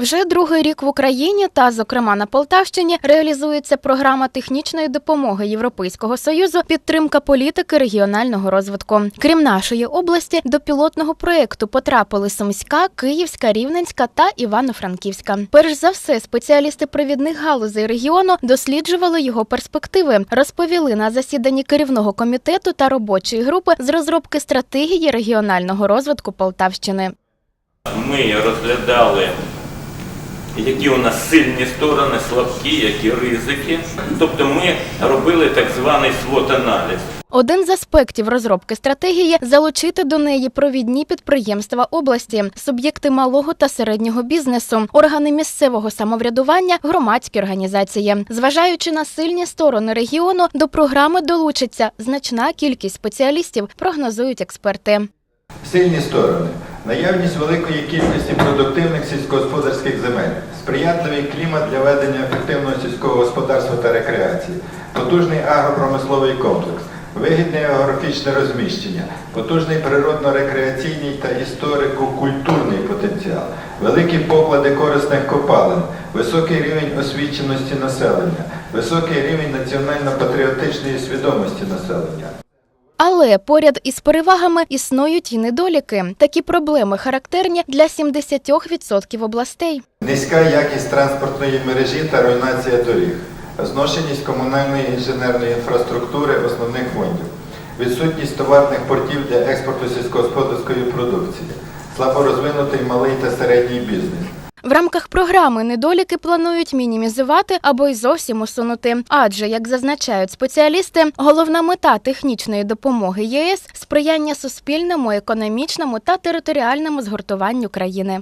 Вже другий рік в Україні та, зокрема, на Полтавщині реалізується програма технічної допомоги Європейського союзу підтримка політики регіонального розвитку. Крім нашої області, до пілотного проєкту потрапили Сумська, Київська, Рівненська та Івано-Франківська. Перш за все, спеціалісти провідних галузей регіону досліджували його перспективи, розповіли на засіданні керівного комітету та робочої групи з розробки стратегії регіонального розвитку Полтавщини. Ми розглядали, які у нас сильні сторони, слабкі, які ризики. Тобто ми робили так званий свот-аналіз. Один з аспектів розробки стратегії залучити до неї провідні підприємства області, суб'єкти малого та середнього бізнесу, органи місцевого самоврядування, громадські організації. Зважаючи на сильні сторони регіону, до програми долучиться значна кількість спеціалістів, прогнозують експерти. Сильні сторони. Наявність великої кількості продуктивних сільськогосподарських земель, сприятливий клімат для ведення ефективного сільського господарства та рекреації, потужний агропромисловий комплекс, вигідне географічне розміщення, потужний природно-рекреаційний та історико-культурний потенціал, великі поклади корисних копалин, високий рівень освіченості населення, високий рівень національно-патріотичної свідомості населення. Але поряд із перевагами існують і недоліки. Такі проблеми характерні для 70% областей. Низька якість транспортної мережі та руйнація доріг, зношеність комунальної інженерної інфраструктури основних фондів, відсутність товарних портів для експорту сільськогосподарської продукції, слабо розвинутий малий та середній бізнес. В рамках програми недоліки планують мінімізувати або й зовсім усунути. Адже, як зазначають спеціалісти, головна мета технічної допомоги ЄС сприяння суспільному, економічному та територіальному згуртуванню країни.